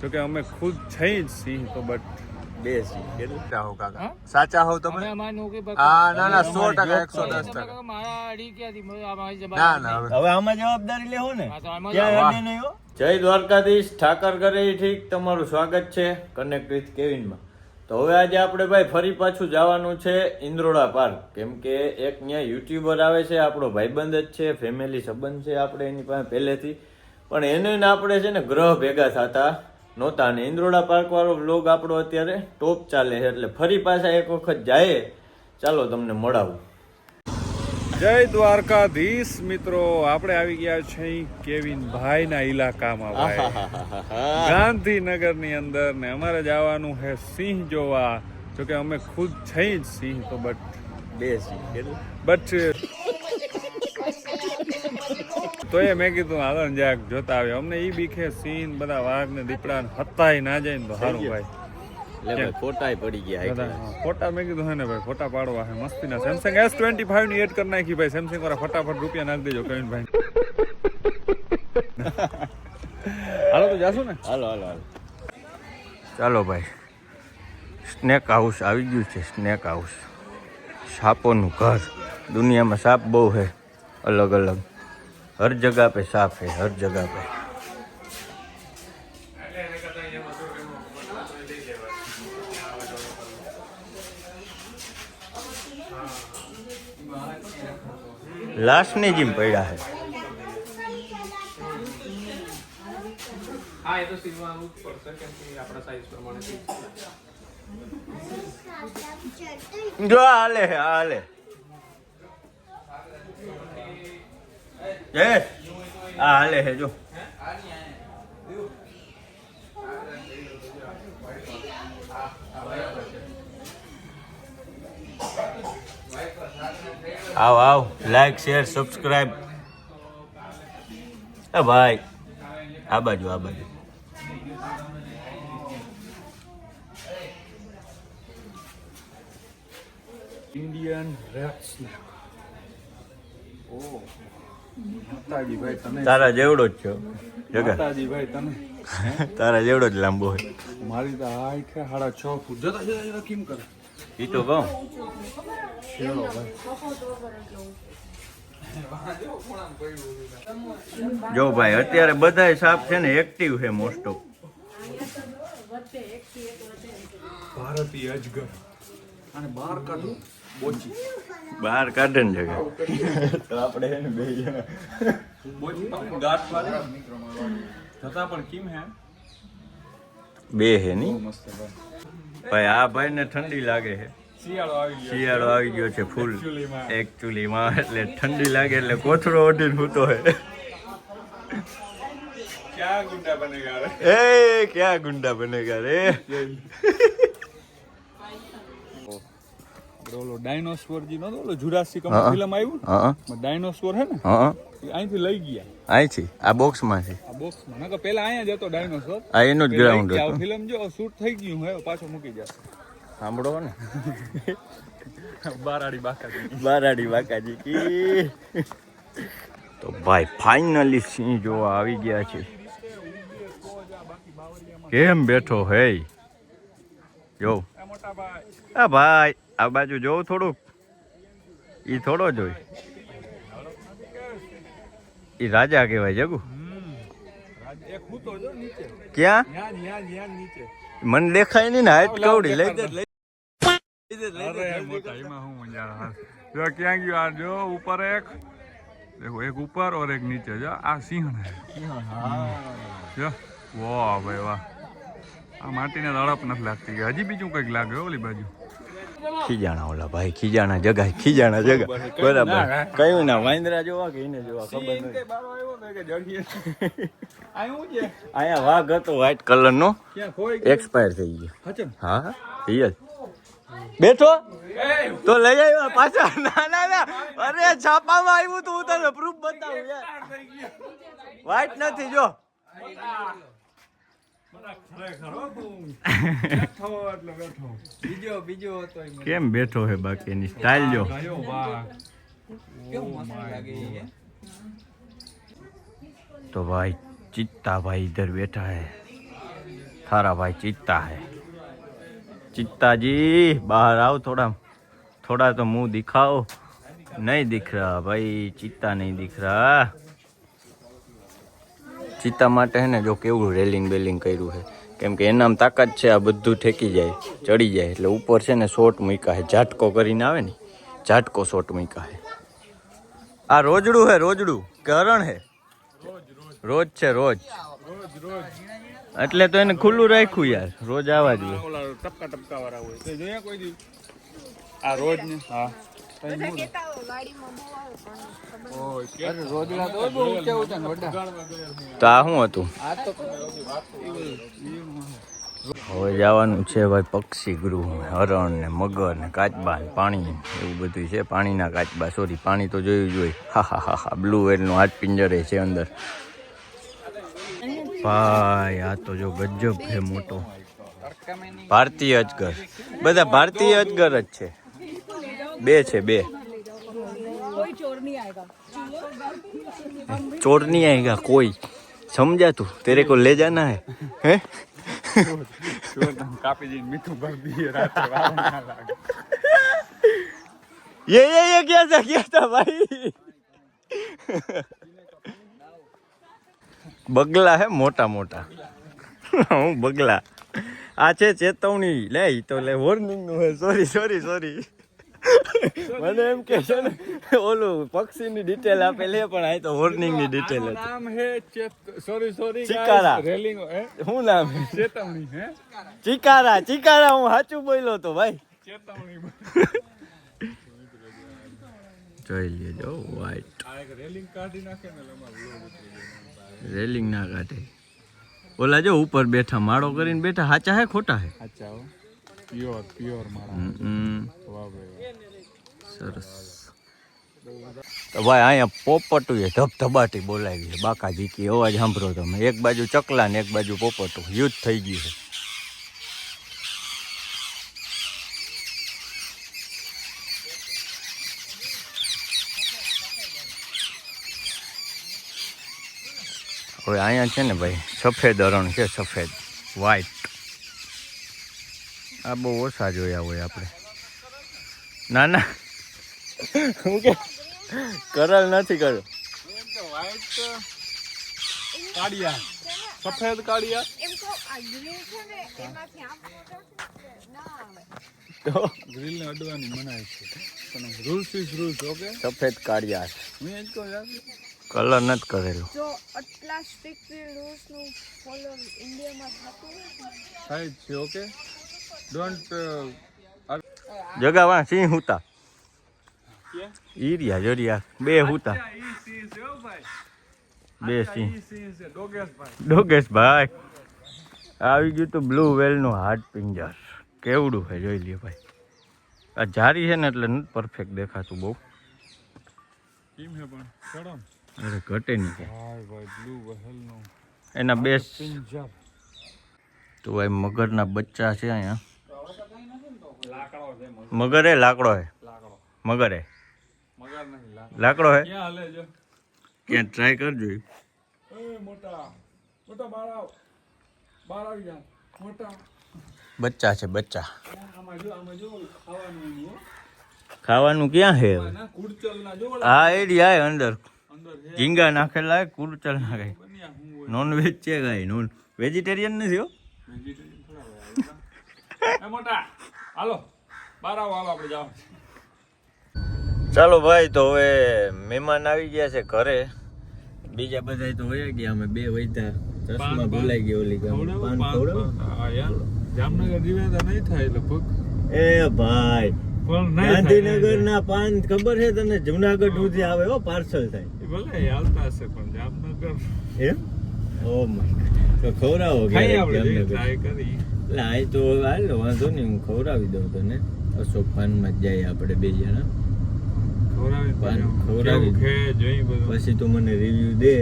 જો કે અમે ખુદ છે જ સિંહ તો બટ બે સિંહ સાચા હો કાકા. સાચા હો તમે હા ના ના સો ટકા એકસો દસ ટકા. મારા અડી ક્યાંથી મને અમારી જવાબ ના ના હવે હવે આમાં જવાબદારી લેવો ને. જય દ્વારકાધીશ ઠાકર ઘરે ઠીક. તમારું સ્વાગત છે કનેક્ટ વિથ કેવિનમાં. તો હવે આજે આપણે ભાઈ ફરી પાછું જવાનું છે ઇન્દ્રોડા પાર્ક. કેમ કે એક ત્યાં યુટ્યુબર આવે છે આપણો ભાઈબંધ જ છે ફેમિલી સંબંધ છે આપણે એની પાસે પહેલેથી. પણ એને આપણે છે ને ગ્રહ ભેગા થતા. નહોતા. ને ઇન્દ્રોડા પાર્ક વાળો વ્લોગ આપણો અત્યારે ટોપ ચાલે છે. એટલે ફરી પાછા એક વખત જાય. ચાલો તમને મળાવું. જય દ્વારકાધીશ મિત્રો. આપણે આવી ગયા છે કેવિન ભાઈ ના ઇલાકામાં ગાંધીનગરની અંદર ને અમારે જવાનું છે સિંહ જોવા. જોકે અમે ખુદ છે જ સિંહ તો બટ બે સિંહ બટ તો એ મેં કીધું હાલો ને જરાક જોતા આવે અમને ઈ બીખે સીન બધા વાઘ ને દીપડા ને હતાય ના જાય ને તો સારું ભાઈ. ભાઈ પડી ગયા ફોટા મેં કીધું હે ને ભાઈ ફોટા પાડવા હે મસ્તીના. સેમસંગ એસ ટ્વેન્ટી ફાઈવની એડ કરી નાખી ભાઈ. સેમસંગ વાળા ફટાફટ રૂપિયા નાખી દેજો કવિન ભાઈ. હાલો તો જાશું ને? હાલો હાલો હાલો. ચાલો ભાઈ. સ્નેક હાઉસ આવી ગયું છે સ્નેક હાઉસ સાપોનું ઘર. દુનિયામાં સાપ બહુ છે. અલગ અલગ. હર જગહ पे સાપ है હર જગહ पे લાશની જીમ પડ્યા છે હા એ તો સીવવાનું જ પડશે કેમ કે આપણા સાઈઝ પ્રમાણે જો હાલે હે, હાલે જય આ હાલે હે જો આવ આવ. લાઈક શેર સબસ્ક્રાઈબ એ ભાઈ આ બાજુ આ બાજુ. ઇન્ડિયન રેડ સ્નેક ઓ તારા જેવડો જ છો. તારા જેવડો જ લાંબો હોય. મારી તો હાઈટ છે સાડા છ ફૂટ. જતા જતા કેમ કરે? ઈ તો કહું. જો ભાઈ અત્યારે બધા સાપ છે ને એક્ટિવ છે મોસ્ટ ઓફ ભારતીય અજગર. અને બહાર કાઢું. બહાર કાઢે ને જગ્યા તો આપણે એને બે જણા બોચી પકડીને ગાંઠ મારી છતાં પણ કેમ હે? બે હે ની? ભાઈ આ ભાઈ ને ઠંડી લાગે છે. શિયાળો આવી ગયો શિયાળો આવી ગયો છે ફૂલ. Actually માં. એટલે ઠંડી લાગે એટલે કોથળો ઓઢીને સૂતો હે ક્યાં ગુંડા બનેગા રે એ ક્યાં ગુંડા બનેગા રે આપણે ઓલો ડાયનોસોર જે નતો ઓલો જુરાસિક ફિલ્મ આવ્યું હા. ડાયનોસોર હે ને? હા અહીંથી લઈ ગયા. અહીંથી આ બોક્સમાં છે. આ બોક્સમાં નકર પેલા અહીંયા જ હતો ડાયનોસોર આ એનો જ ગ્રાઉન્ડ હતો. ફિલ્મ જો શૂટ થઈ ગયું હે પાછો મૂકી જશે સાંભળો ને. બારાડી બાકાજી. બારાડી બાકાજી કી. તો ભાઈ ફાઇનલી સિંહ જોવા આવી ગયા છે. કેમ બેઠો હે જો. આ ભાઈ. આ બાજુ જોઉં થોડુંક? એ થોડો જોઈ એ રાજા કહેવાય જગુ. ક્યાં? મને દેખાય નહીં ને હાઈટ કવડી. લઈ દે જો ક્યાં ગયો? આ જો ઉપર એક. દેખો એક ઉપર ઓર એક નીચે. જો આ સિંહ જો. વાહ ભાઈ વાહ. આ માટીને તડપ નથી લાગતી. હજી બીજું કંઈક લાગે ઓલી બાજુ. ખીજાણા ઓલા ભાઈ ખીજાણા જગા ખીજાણા જગા બરાબર. કયું ના વાંદરા જોવા કે એને જોવા ખબર નથી. અહીંયા વાઘ હતો વ્હાઈટ કલર નો. એક્સપાયર થઈ ગયો. હા હા થઈ જ બેઠો? તો લઈ આવ્યો પાછા. ના ના ના. અરે છાપામાં આવ્યું તું તને પ્રૂફ બતાવું યાર. વ્હાઈટ નથી જો. કેમ બેઠો હે બાકી એની સ્ટાઇલ જો કયો વાહ तो भाई चित्ता भाई इधर बैठा है थारा भाई चीता है चीता जी बाहर आओ थोड़ा थोड़ा तो मुंह दिखाओ नहीं दिख रहा भाई चीता नहीं दिख रहा ચિત્તા માટે હે ને જો કેવું રેલિંગ બેલિંગ કર્યું છે કેમ કે એનામ તાકાત છે, આ બધું ઠેકી જાય, ચડી જાય. એટલે ઉપર છે ને શોટ મૂક્યા છે ઝાટકો કરીને આવે ને, ઝાટકો શોટ મૂક્યા છે આ રોજડું હે, રોજડું. કે હરણ હે. રોજ છે, રોજ. એટલે તો એને ખુલ્લું રાખ્યું યાર. રોજ આવા જોઈએ. ટપકા ટપકા વાળા હોય. આ રોજ ને હા. તો આ શું હતું? હવે જવાનું છે ભાઈ પક્ષી ગૃહ હરણ ને મગર ને કાચબા ને પાણી એવું બધું છે. પાણીના કાચબા સોરી પાણી તો જોયું જોઈ હા હા હા હા બ્લુ વેલનું હાથ પિંજરે છે અંદર. ભાઈ આ તો જો ગજબ છે મોટો. ભારતીય અજગર. બધા ભારતીય અજગર જ છે. બે છે, બે. ચોર નહીં આएगा કોઈ. સમજા તું? તેરે કોઈ લે જાના હે? હે? ये ये ये क्या था બગલા હે, મોટા મોટા. હું બગલા. આ છે ચેતવણી. લે તો લે વોર્નિંગનું હે. સોરી સોરી સોરી મને એમ કે છે ને ઓલું પક્ષીની ડિટેલ આપેલી પણ આ તો વોર્નિંગની ડિટેલ હતી. નામ હે સોરી સોરી ચિકારા. રેલિંગ હે? શું નામ હે? ચેતવણી હે? ચિકારા ચિકારા હું સાચું બોલ્યો તો ભાઈ. ચેતવણી જોઈ લેજો વાઈટ રેલિંગ કાઢી નાખે ને. રેલિંગ ના કાઢે. ઓલા જો ઉપર બેઠા માળો કરીને બેઠા હાચા હે ખોટા હે? અચ્છા હો. પ્યોર પ્યોર મારા વાહ ભાઈ સરસ. તો ભાઈ અહીંયા પોપટું એ ધબધબાટી બોલાવી છે. બાકા જીકી અવાજ સાંભળો તમે. એક બાજુ ચકલા ને એક બાજુ પોપટું. યુદ્ધ થઈ ગયું છે. હવે અહીંયા છે ને ભાઈ સફેદ હરણ છે સફેદ. વ્હાઈટ આ બહુ ઓછા જોયા હોય આપણે. ના ના. હું કે? કરલ નથી કર્યો કાળિયા. સફેદ કાળિયા. તો ગ્રીલ ને અડવાની મનાય છે. પણ રૂલ્સ ઇઝ રૂલ્સ ઓકે સફેદ કાળિયા. હું એ કહું યાર. કલર નથી કરેલો. જો આટલા સ્ટ્રિક્ટ રૂલ્સનું ફોલો ઇન્ડિયામાં થતું થાય છે ઓકે ડોન્ટ જગાવા સિંહ હુતા. ઈરિયા જરિયા બે હુતા. બે સિંહ. ડોગેશભાઈ. આવી ગયું તો બ્લુ વેલનું હાર્ટ પિંજર. કેવડું છે જોઈ લે ભાઈ. આ જારી છે ને એટલે નથી પરફેક્ટ દેખાતું બહુ. અરે ઘટે નહીં એના બે તો ભાઈ મગરના બચ્ચા છે અહીંયા. મગર હે? લાકડો. હે મગર હે લાકડો. હે? ક્યાં છે? ટ્રાય કરજો બચ્ચા છે બચ્ચા. ખાવાનું ક્યાં હે. હા એ કુડચલ ના જો આ એરિયા હે અંદર. ઝીંગા નાખેલા હે કુરચલ નાખે નોન વેજ છે કાંઈ નોન વેજીટેરિયન નથી હો. મોટા. હાલો બાર આવો હાલો આપણે જાઓ. ચાલો ભાઈ તો હવે મહેમાન આવી ગયા છે ઘરે. બીજા બધા તો વયા ગયા અમે બે વયતા. ચશ્મા ભૂલાઈ ગયો ઓલી ગામ પાન? હા યાર જામનગર જીવે નહીં થાય લગભગ. એ ભાઈ પણ ગાંધીનગર ના પાન ખબર છે તને? જુનાગઢ સુધી આવે હો પાર્સલ થાય. ભલે હાલતા હશે પણ જામનગર એમ? ઓ માય તો ખવડાવો. એટલે આ તો હાલ વાંધો નહીં હું ખવડાવી દઉં તને. અશોક પાનમાં જ જઈએ આપણે બે જણા. પછી તું મને રિવ્યુ દે.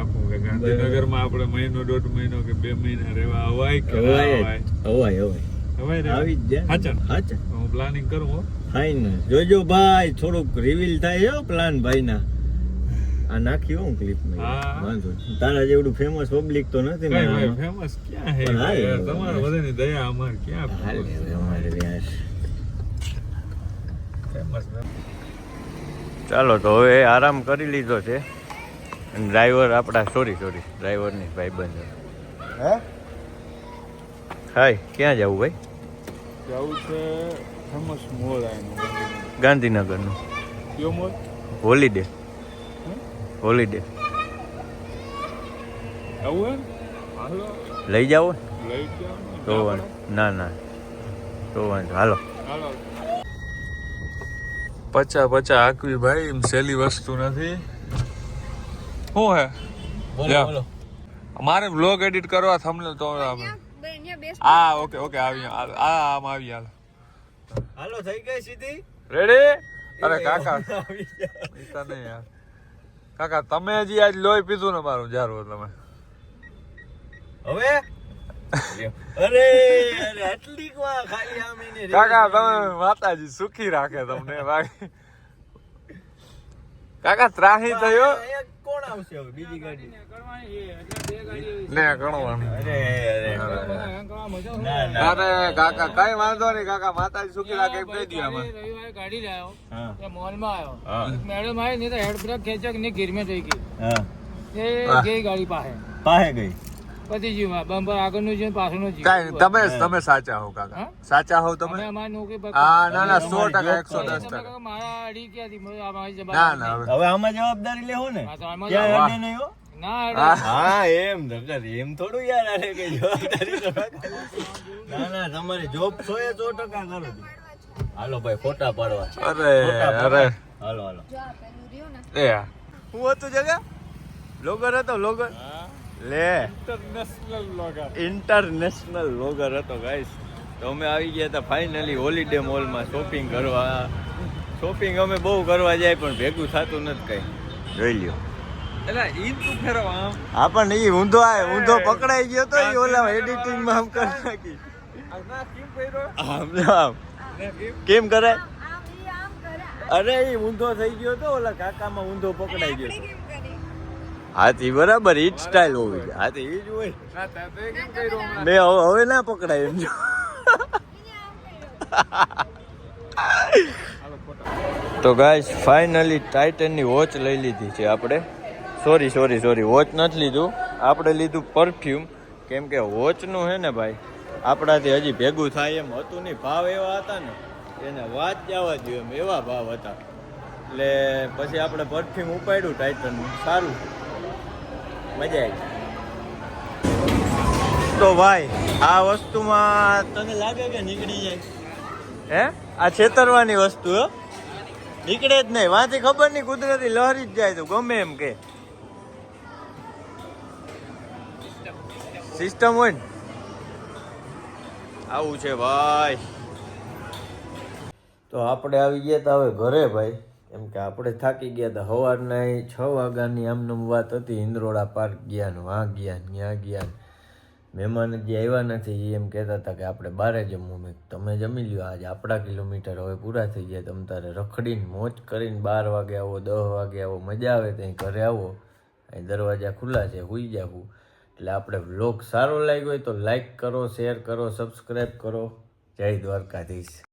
આપું કે ગાંધીનગરમાં આપણે મહિનો દોઢ મહિનો કે બે મહિના રહેવા અવાય કે અવાય અવાય? અવાય આવી જ. જાય હાચા હું પ્લાનિંગ કરું હો. ફાઇન જોજો ભાઈ થોડુંક રિવીલ થાય હો પ્લાન ભાઈના. આ નાખી હું ક્લિપમાં હા. વાંધો નહીં. તારા જેવડું ફેમસ પબ્લિક તો નથી ને ભાઈ ફેમસ ક્યાં હે? તમારા યાર, તમારે બધાની દયા અમાર ક્યાં હાલ અમારે ત્યાં ફેમસ ચાલો તો હવે આરામ કરી લીધો છે. અને ડ્રાઈવર આપણા સોરી સોરી ડ્રાઈવરની ભાઈ બંધ હે? હાય ક્યાં જવું ભાઈ? જવું છે ફેમસ મોલ ગાંધીનગરનું. કયો મોલ હોલીડે હોલીડે લઈ જાઓ? લઈ જાઓ ને. તો ના ના. તો વાંધો. હાલો. હાલો. પચા પચા આકવી ભાઈ એમ સહેલી વસ્તુ નથી. શું હે. મારે બ્લોગ એડિટ કરવા થંબનેલ તો આ ઓકે ઓકે આવી આ આમ આવી હાલ. હાલો થઈ ગઈ સીધી? રેડી અરે કાકા. નહીં યાર. કાકા તમે હજી આજ લોહી પીધું ને મારું જારું તમે. હવે? અરે અરે આટલી ખાલી આમીને કાકા તમે માતાજી સુખી રાખે તમને બાકી. કાકા ત્રાહી થયો? કોણ આવશે હવે બીજી ગાડી? ને ગણવાનું અરે અરે અરે કાકા કઈ વાંધો નહીં કાકા માતાજી સુખી રાખે એમ કહી દો આમાં. રવિવારે ગાડી લાવ્યો હા. ત્યાં મોલમાં આવ્યો. મેડમ આવી નહીં તો હેડ બ્રેક ખેંચક ને ગીરમાં થઈ ગઈ. એ ગઈ ગાડી પાસે. પાસે ગઈ? પતી બમ્પર આગળનું છે પાછળનું છે કઈ તમે તમે સાચા હો કાકા. સાચા હો તમે? અમારી નોકરી હા ના ના સો અમારી ટકા job એકસો તમે દસ ટકા. કાકા મારા અડી ક્યાંથી? મને આ મારી ના જવાબદારી ના હવે આમાં જવાબદારી લેવો ને? આમાં ક્યાં અડે નહીં હો. ના અડે. હા. હા એમ નકર એમ થોડું યાર અરે કે જવાબદારી ના ના તમારી જોબ સો એ સો ટકા કરો હાલો ભાઈ ફોટા પાડવા. અરે અરે. હાલો હાલો. જો આ પેલું રહ્યું ને. એ હું હતું જગા? લોગર હતો લોગર લે. ઇન્ટરનેશનલ લોગર ઇન્ટરનેશનલ લોગર હતો ગાઈસ તો અમે આવી ગયા હતા ફાઇનલી હોલીડે મોલમાં શોપિંગ કરવા. શોપિંગ અમે બહુ કરવા જાય પણ ભેગું થતું નથી કઈ. જોઈ લ્યો. હા. પણ ઈ ઊંધો આ ઊંધો પકડાઈ ગયો તો ઈ ઓલા એડિટિંગમાં આમ કરી નાખી. કેમ આમ આમ. કરે? અરે ઈ ઊંધો થઈ ગયો તો ઓલા કાકામાં ઊંધો પકડાઈ ગયો આપણે તો કેમ કરી? હાથી બરાબર ઈ જ સ્ટાઇલ હોવી જોઈએ. હાથી ઈ જ હોય. હવે હવે ના પકડાય એમ જો. તો ગાઈસ ફાઇનલી ટાઇટનની વોચ લઈ લીધી છે આપણે. સોરી સોરી સોરી વોચ નથી લીધું. આપણે લીધું પરફ્યુમ કેમ કે વોચનું છે ને ભાઈ? આપણાથી હજી ભેગું થાય એમ હતું નહીં. ભાવ એવા હતા ને, એને વાત જવા જોઈએ એમ. એવા ભાવ હતા. એટલે પછી આપણે પરફ્યુમ ઉપાડ્યું ટાઇટનનું સારું. મજા આવી. તો ભાઈ, આ વસ્તુમાં તને લાગે કે નીકળી જાય? હે? આ છેતરવાની વસ્તુ હો. નીકળે જ નહીં. વાંચી ખબર નહીં કુદરતી લહરી જ જાય તો ગમે એમ કે. સિસ્ટમ હોય ને? આવું છે ભાઈ. તો આપણે આવી ગયા હતા હવે ઘરે ભાઈ. એમ કે આપણે થાકી ગયા હતા સવારના એ છ વાગ્યાની આમનમ વાત હતી ઇન્દ્રોડા પાર્ક ગયા ને વાં ગયા ને ત્યાં ગયા ને મહેમાન જે આવ્યા નથી એ એમ કહેતા હતા કે આપણે બારે જમવું. મેં તમે જમી લ્યો આજે આપણા કિલોમીટર હવે પૂરા થઈ ગયા તમે તારે રખડીને મોજ કરીને બાર વાગે આવો દસ વાગે આવો મજા આવે ત્યાં ઘરે આવો. અહીં દરવાજા ખુલ્લા છે હુઈ જાવું એટલે આપણે વ્લોગ સારો લાગ્યો હોય તો લાઈક કરો શેર કરો સબસ્ક્રાઈબ કરો. જય દ્વારકાધીશ.